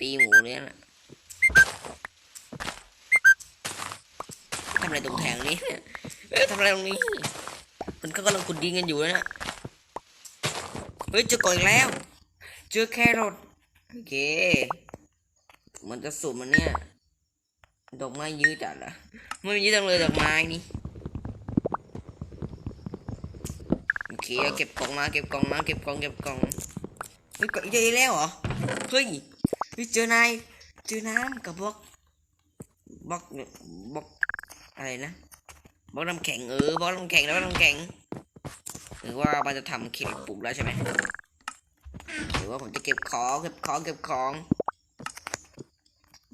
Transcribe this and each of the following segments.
ตีหมูเลยนะทำอะไรตรงแถงนี้เนี่ยเอ้ยทำอะไรตรงนี้ มันก็กำลังขุดดินกันอยู่นะเฮ้ยเจอก่อนแล้ว เจอแครอทโอเค มันจะสุดมันเนี่ย ดอกไม้ยืดจัดละไม่ยืดจังเลยดอกไม้นี่โอเคเอาเก็บกล่องมาเก็บกล่องมาเก็บกล่องเก็บกล่องเฮ้ยกดอีกได้แล้วเหรอ เฮ้ย เฮ้ยเจอนายเจอน้ำกับบล็อกบล็อกบล็อกอะไรนะบล็อกน้ำแข็งเออบล็อกน้ำแข็งแล้วก็น้ำแข็งหรือว่ามันจะทำเข็มปลูกแล้วใช่ไหมหรือว่าผมจะเก็บของเก็บของเก็บของ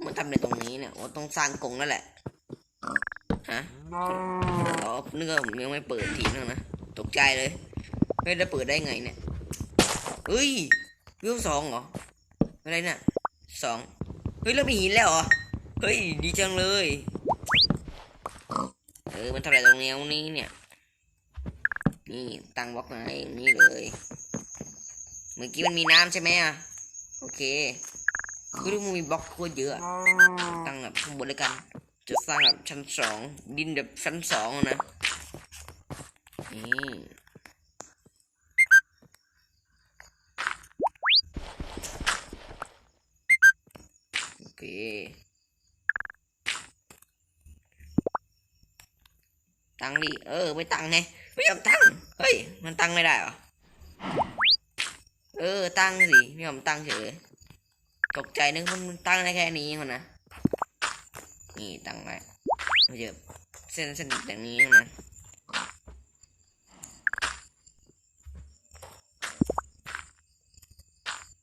มันทำในตรงนี้เนี่ยว่าต้องสร้างกรงนั่นแหละฮะอ๋อนึกว่าผมยังไม่เปิดทีนึงนะตกใจเลยไม่ได้เปิดได้ไงเนี่ยเฮ้ยวิวสองเหรออะไรเนี่ย สองเฮ้ยเรามีหินแล้วเหรอ เฮ้ยดีจังเลย เออมันเท่าไหร่ตรงนี้ตรงนี้เนี่ย นี่ตั้งบล็อกไว้นี่เลย เมื่อกี้มันมีน้ำใช่ไหมอะ โอเคคือดูมันมีบล็อกโคตรเยอะ ตั้งแบบข้างบนเลยกัน จะสร้างแบบชั้นสองดินแบบชั้นสองนะ นี่ ตังดิเออ ไม่ตังไงไม่ยอมตังเฮ้ย มันตังไม่ได้หรอ เออ ตังสิไม่ยอมตังเฉยตกใจนึกว่ามันตังได้แค่นี้คนนะ นี่ตังไว้ไม่เจอเส้นเส้นอย่างนี้นะ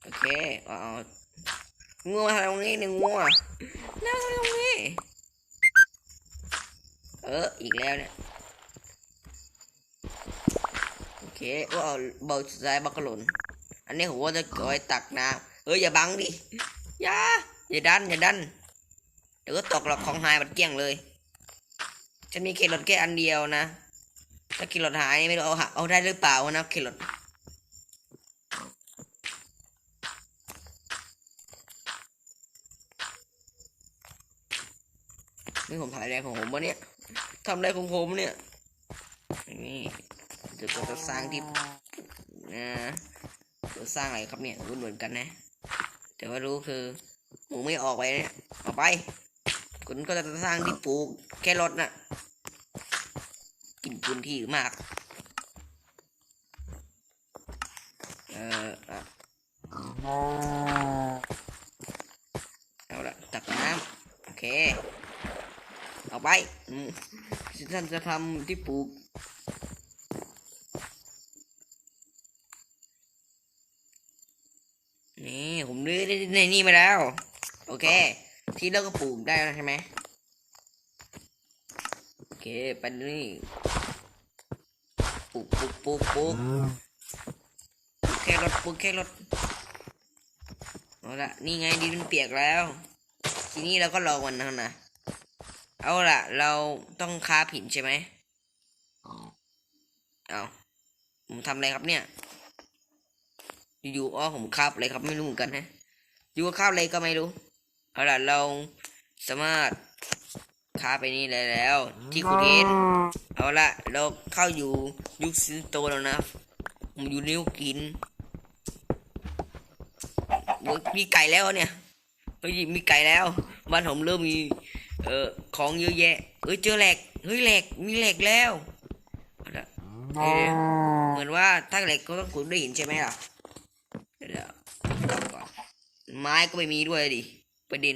โอเคเอาเอา งัวมาทำตรงนี้หนึ่งงัวน่าทำตรงนี้ เออ อีกแล้วเนี่ย โอเคว่าเอาเบาสุดท้ายบักกะหล่นอันนี้ผมว่าจะเก็บไว้ตักน้ำเอออย่าบังดิ อย่า อย่าดัน อย่าดัน เดี๋ยวก็ตกหรอกของหายบัดเกลี้ยงเลย ฉันมีเครอทแค่อันเดียวนะ ถ้าเครอทหายไม่รู้เอาหาเอาได้หรือเปล่านะเครอ นี่ผมถ่ายอะไรของผมวะเนี่ยทำอะไรของผมเนี่ย นี่เดี๋ยวเราจะสร้างที่นะจะสร้างอะไรครับเนี่ยรุ่นเหมือนกันนะ แต่ว่ารู้คือหมูไม่ออกไปเนี่ยออกไปคุณก็จะสร้างที่ปลูกแครอทน่ะกินพื้นที่มาก เอออะเอาละตักน้ำโอเค เอา ไปอืมท่านจะทำที่ปลูกนี่ผมดื้อในนี่มาแล้ว โอเค ที่เราก็ปลูกได้แล้วใช่ไหมโอเคไปนี่ปลูกปลูกปลูกปลูกแค่รถปลูกแค่รถเอาละนี่ไงดินมันเปียกแล้ว ทีนี้เราก็รอวันนั้นนะ เอาละเราต้องค้าผินใช่ไหมเอาผมทำอะไรครับเนี่ย อยู่ๆอ๋อผมคาบอะไรครับไม่รู้เหมือนกันนะ อยู่กับคาบอะไรก็ไม่รู้ เอาล่ะ เราสามารถคาบไปนี่ได้แล้ว ที่คุณเห็นเอาละเราเข้าอยู่ยุคซินโตแล้วนะ ผมอยู่นิ้วกินโอ้ยมีไก่แล้วเนี่ยเฮ้ยมีไก่แล้วบ้านผมเริ่มมี เอ่อของเยอะแยะ เอ้ยเจอแหลก เฮ้ยแหลก มีแหลกแล้วเอาละเดี๋ยวๆเหมือนว่าถ้าแหลกก็ต้องขุดด้วยหินใช่ไหมล่ะเดี๋ยวเอาก่อนไม้ก็ไม่มีด้วยดิ ประเด็น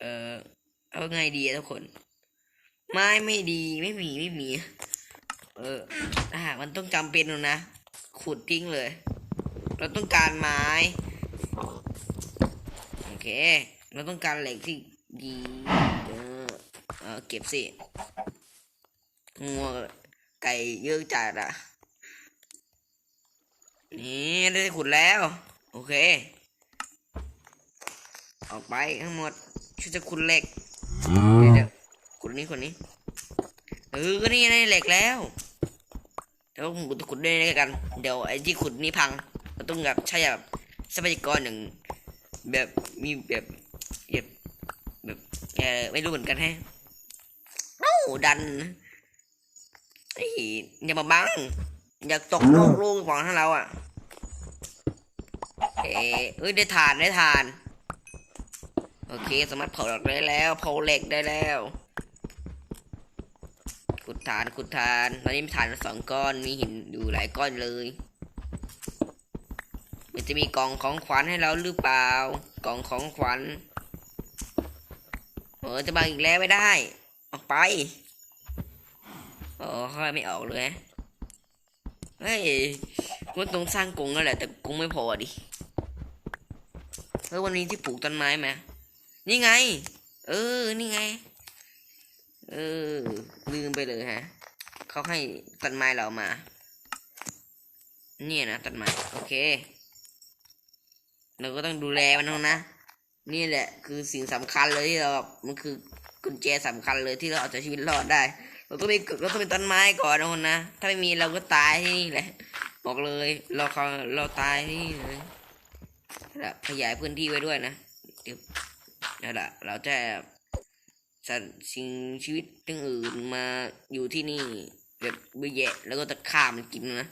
เออเอาไงดีอะทุกคน ไม้ไม่ดีไม่มีไม่มี เอออ่ามันต้องจำเป็นแล้วนะ ขุดทิ้งเลย เราต้องการไม้ โอเค เราต้องการเหล็กที่ดีเออเออเก็บสิงัวไก่เยอะจัดอะ นี่ได้ขุดแล้ว โอเค ออกไปทั้งหมดช่วยจะขุดเหล็กเดี๋ยวขุดนี้ขุดนี้เออก็นี่ได้เหล็กแล้วเดี๋ยวผมขุดด้วยกัน เดี๋ยวไอ้ที่ขุดนี้พังเราต้องแบบใช้แบบทรัพยากรอย่างแบบมีแบบ ออไม่รู้เหมือนกันแฮะเอ้าดันไอ้ยอย่ามาบัง อยากตกโลกลูกของท่านเราอะ เอ้ยเอ้ยได้ทานได้ทาน โอเค สามารถเผาหล็กได้แล้วเผาเหล็กได้แล้ว ขุดฐานขุดฐาน ตอนนี้มีฐานสองก้อน มีหินอยู่หลายก้อนเลยมันจะมีกล่องของขวัญให้เราหรือเปล่า กล่องของขวัญ ออจะมาอีกแล้วไม่ได้ ออกไป โอ้ค่อยไม่ออกเลย เฮ้ยมันต้องสร้างกรงนั่นแหละ แต่กรงไม่พอดิเออวันนี้ที่ปลูกต้นไม้ไหมนี่ไง เออ นี่ไง เออ ลืมไปเลยฮะ เขาให้ต้นไม้เรามา เนี่ยนะต้นไม้ โอเค เราก็ต้องดูแลมันนะ นี่แหละ คือสิ่งสำคัญเลยที่เรามันคือกุญแจสำคัญเลยที่เราเอาจากชีวิตรอดได้ เราต้องมีเราต้องมีต้นไม้ก่อนนะคนนะถ้าไม่มีเราก็ตายที่นี่แหละ บอกเลยเราเขาเราตายที่นี่เลยนั่นแหละขยายพื้นที่ไว้ด้วยนะเดี๋ยวนั่นแหละเราจะสัตว์สิ่งชีวิตทั้งอื่นมาอยู่ที่นี่แบบเบื่อแยะแล้วก็จะฆ่ามันกินนะ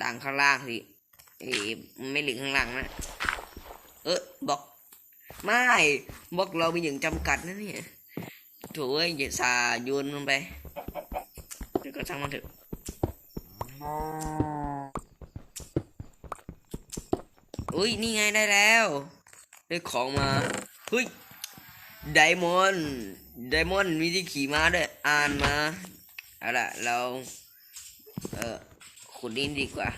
ต่างข้างล่างสิ เอ้ไม่เหลือข้างล่างนะเออบอกไม่บอกเรามีอย่างจำกัดนะเนี่ยโถ่เอ้ยย่าสาโยนมันไปเดี๋ยวก็ช่างมันเถอะอุ้ยนี่ไงได้แล้ว ได้ของมาเฮ้ยไดมอนด์ไดมอนด์มีที่ขี่ม้าด้วยอ่านมาเอาล่ะเรา เออขุดดินดีกว่า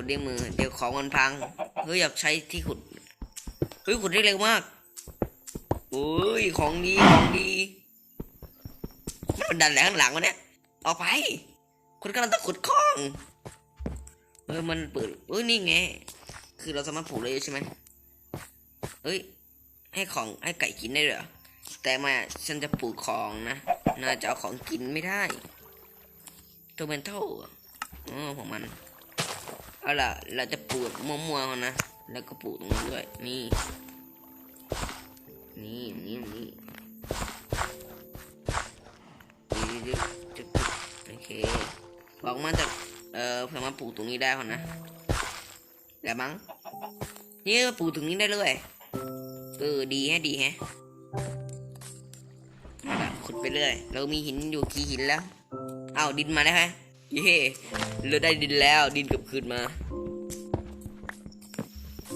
ขุดด้วยมือ เดี๋ยวของมันพัง เฮ้ยอยากใช้ที่ขุด เฮ้ยขุดได้เร็วมากโอ้ยของดีของดีมันดันแหลงหลังวะเนี่ยออกไป คุณกำลังจะขุดคลองเออมันเปิดเอ้ยนี่ไง คือเราสามารถปลูกได้ใช่ไหมเอ้ย ให้ของให้ไก่กินได้เหรอ แต่มาฉันจะปลูกของนะ น่าจะเอาของกินไม่ได้ตัวเป็นเท่าอ๋อของมัน เอาล่ะ เราจะปลูกมั่วๆนะ แล้วก็ปลูกตรงนี้ด้วย นี่ นี่นี่นี่ดึ๊ดดึ๊ดดึ๊ดโอเคบอกมาจากเออเพื่อมาปลูกตรงนี้ได้ก่อนนะแล้วมั้งนี่ปลูกตรงนี้ได้เลยเออดีแฮะดีแฮะเอาล่ะขุดไปเรื่อย เรามีหินอยู่กี่หินแล้ว เอาดินมาแล้วฮะ เย้เราได้ดินแล้วดินกลับคืนมา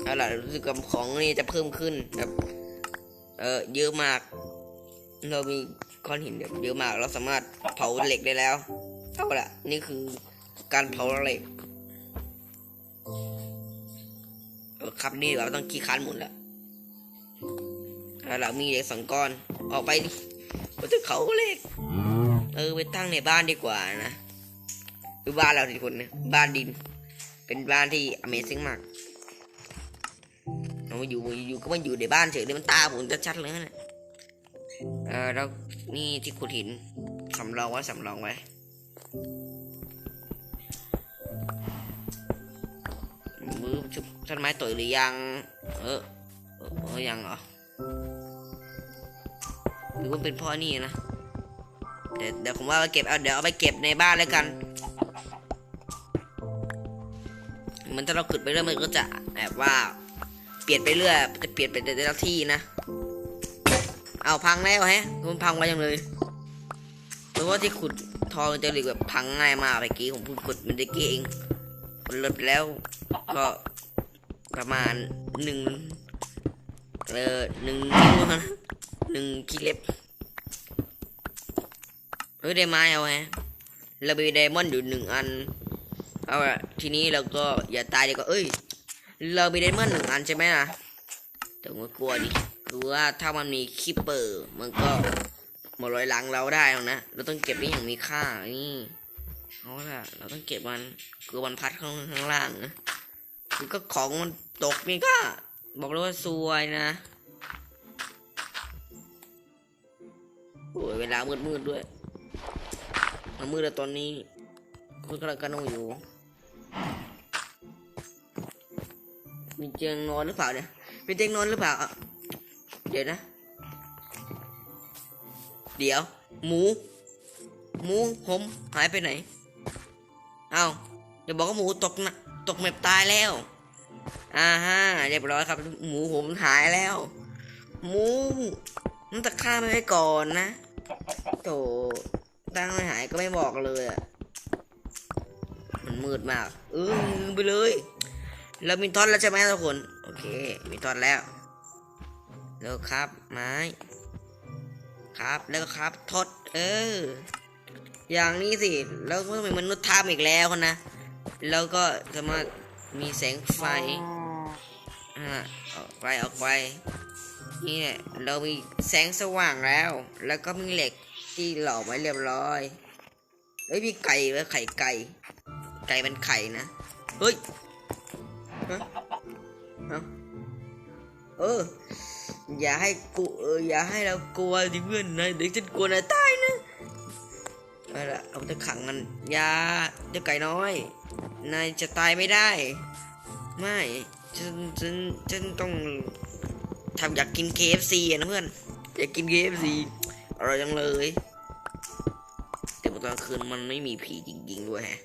เอาล่ะรู้สึกกับของนี่จะเพิ่มขึ้นแบบเออเยอะมาก เรามีก้อนหินเยอะมากเราสามารถเผาเหล็กได้แล้วเอาล่ะนี่คือการเผาเหล็กครับนี่เราต้องขี้คันหมุนแล้วเอาล่ะมีเหล็กสองก้อนออกไปดิเราจะเขาเหล็กเออไปตั้งในบ้านดีกว่านะ ดูบ้านเราทีคนนะบ้านดิน เป็นบ้านที่ Amazing มากเราอยู่อยู่ก็มาอยู่ในบ้านเฉยเลยมันตาผมจะชัดเลยนะเนี่ยเออแล้วนี่ที่ขุดหินสำรองไว้สำรองไว้มือชุบต้นไม้ต่อยหรือยัง เออเออยังเหรอหรือว่าเป็นพ่อนี่นะเดี๋ยวเดี๋ยวผมว่าไปเก็บเอาเดี๋ยวเอาไปเก็บในบ้านแล้วกัน หมันถ้าเราขุดไปเรื่อยมันก็จะแบบว่า เปลี่ยนไปเรื่อยจะเปลี่ยนไปแต่ละที่นะ เอาพังแล้วแฮะมันพังไปยังเลยเพราะว่าที่ขุดทองจะเหล็กแบบพังง่ายมากเมื่อกี้ผมพิ่งขุดมันได้เก่เองมันลดไปแล้วก็ประมาณหนึ่งเออหนึ่งนิ้วนะหนึ่งกิเล็บเฮ้ยได้ไม้เอาฮะเรามีไดมอนด์อยู่หนึ่งอัน เอาละทีนี้เราก็อย่าตายดีกว่าเอ้ย เรามีไดนเมอนด์หนึ่งอันใช่ไหมล่ะแต่ว่ากลัวดิคือว่าถ้ามันมีคิปเปอร์ มันก็มาลอยหลังเราได้หรอกนะ เราต้องเก็บไว้อย่างมีค่านี่เอาล่ะ เราต้องเก็บมันกลัวมันพัดข้างข้างล่างนะมันก็ของมันตกนี่ก็ บอกเลยว่าซวยนะโอ้ยเวลามืดๆด้วยมันมืดแล้วตอนนี้ คุณกำลังกันนงอยู่มีเตียงนอนหรือเปล่าเนี่ยเป็นเตียงนอนหรือเปล่าเดี๋ยวนะ เดี๋ยว หมู หมูผมหายไปไหน เอาเดี๋ยวบอกว่าหมูตกนะตกแมปตายแล้วอ่าฮะเรียบร้อยครับ หมูผมหายแล้ว หมูมันจะฆ่าไม่ไว้ก่อนนะโถตั้งไม่หายก็ไม่บอกเลยอะ มืดมากเออลืมไปเลยเรามีทอนแล้วใช่ไหมทุกคน โอเค มีทอนแล้วแล้วครับ ไม้ ครับแล้วก็ครับทด เออ อย่างนี้สิ แล้วก็เป็นมนุษย์ทำอีกแล้วนะ แล้วก็สามามีแสงไฟอ่าออกไปออกไปนี่แหละเรามีแสงสว่างแล้ว แล้วก็มีเหล็กที่หล่อไว้เรียบร้อยเฮ้ยมีไก่ไว้ไข่ไก่ ไก่เป็นไข่นะ เฮ้ยเออ อย่าให้กูเอออย่าให้เรากลัวดิเพื่อนนะเดี๋ยวฉันกลัวนายตายนะเอาละเอาจะขังมันอย่าเจ้าไก่น้อย นายจะตายไม่ได้ ไม่ฉันฉันฉันต้องทำอยากกิน KFC อะนะเพื่อนอยากกิน KFC อร่อยจังเลย แต่ตอนกลางคืนมันไม่มีผีจริงๆด้วยแฮะ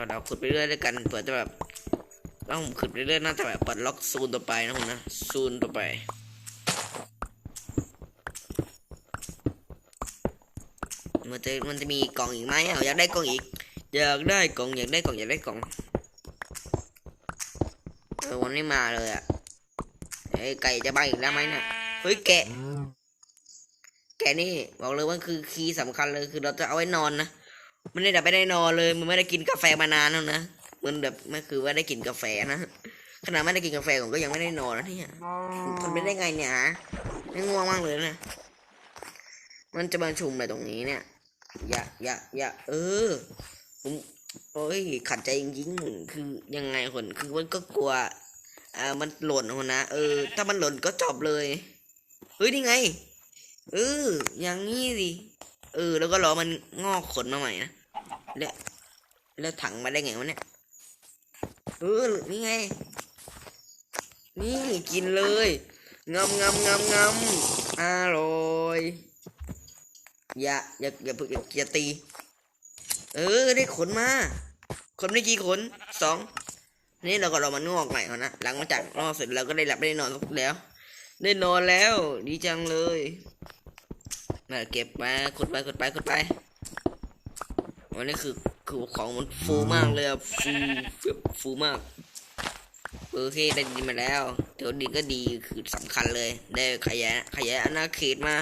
เอาเราขุดไปเรื่อยด้วยกันเผื่อจะแบบต้องขุดไปเรื่อยน่าจะแบบปลดล็อกซูนต่อไปนะคุณนะซูนต่อไปมันจะมันจะมีกล่องอีกไหมอะอยากได้กล่องอีก อยากได้กล่องอยากได้กล่องอยากได้กล่องเออวันนี้มาเลยอะเอ้ยไก่จะบ้าอีกแล้วไหมเนี่ยเฮ้ยแกะ แกะนี่บอกเลยว่าคือคีย์สำคัญเลยคือเราจะเอาไว้นอนนะ มันไม่ได้แบบไม่ได้นอนเลยมันไม่ได้กินกาแฟมานานแล้วนะมันแบบไม่คือว่าได้กินกาแฟนะขนาดไม่ได้กินกาแฟผมก็ยังไม่ได้นอนนะเนี่ยทนไปได้ไงเนี่ยฮะไม่ง่วงมากเลยนะมันจะมาชุมอะไรตรงนี้เนี่ย อย่าอย่าอย่าเออผมโอ้ยขัดใจจริงๆคือยังไงคนคือมันก็กลัวอ่ามันหล่นคนนะเออ ถ้ามันหล่นก็จบเลยเฮ้ยนี่ไงเอออย่างนี้สิเออ แล้วก็รอมันงอกขนมาใหม่นะ แล้วแล้วถังมาได้ไงวะเนี่ยเออนี่ไง นี่กินเลยงำงำงำงำอร่อยอย่าอย่าอย่าอย่าอย่าตี เออได้ขนมา ขนได้กี่ขนสองนี่เราก็รอมันงอกใหม่ก่อนนะหลังมาจากงอกเสร็จเราก็ได้หลับได้นอนแล้ว ได้นอนแล้ว ดีจังเลยมาเก็บมาขุดไปขุดไปขุดไป วันนี้คือคือของมันฟูมากเลยอะฟูแบบฟูมากโอเคได้ดินมาแล้วเดี๋ยวดินก็ดีคือสำคัญเลย ได้ขยายขยายอาณาเขตมา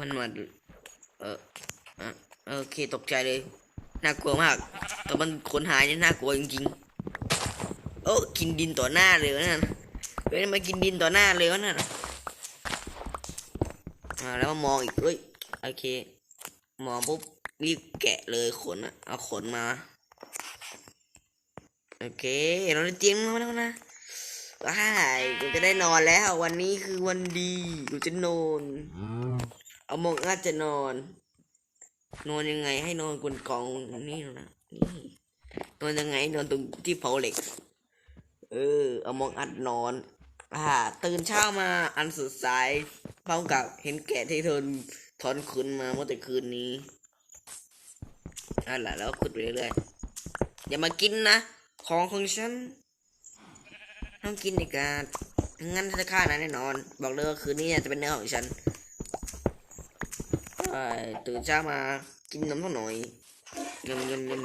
มันมาเอออะโอเคตกใจเลย น่ากลัวมาก แต่มันขนหายนี่น่ากลัวจริงๆโอ้กินดินต่อหน้าเลยวะนั่นเฮ้ยมากินดินต่อหน้าเลยวะนั่นอ่าแล้วมองอีกเอ้ยโอเค มองปุ๊บรีบแกะเลยขนอะเอาขนมา โอเค เราได้เตรียมมาแล้วนะว้ายกูจะได้นอนแล้ว วันนี้คือวันดีกูจะนอน เอามองอาจจะนอน นอนยังไงให้นอนบนกองนี่นะนี่นอนยังไงนอนตรงที่เผาเหล็ก เออ เอามองอัดนอนอ่าตื่นเช้ามาอันสดใสพร้อมกับเห็นแกะที่ทน ทอนขุนมาเมื่อแต่คืนนี้นั่นแหละแล้วขุดไปเรื่อยๆอย่ามากินนะ ของของฉันต้องกินอีกอะงั้นจะฆ่านะแน่นอน บอกเลยว่าคืนนี้จะเป็นเนื้อของฉันตื่นเช้ามากินน้ำสักหน่อยเงินเงินเงิน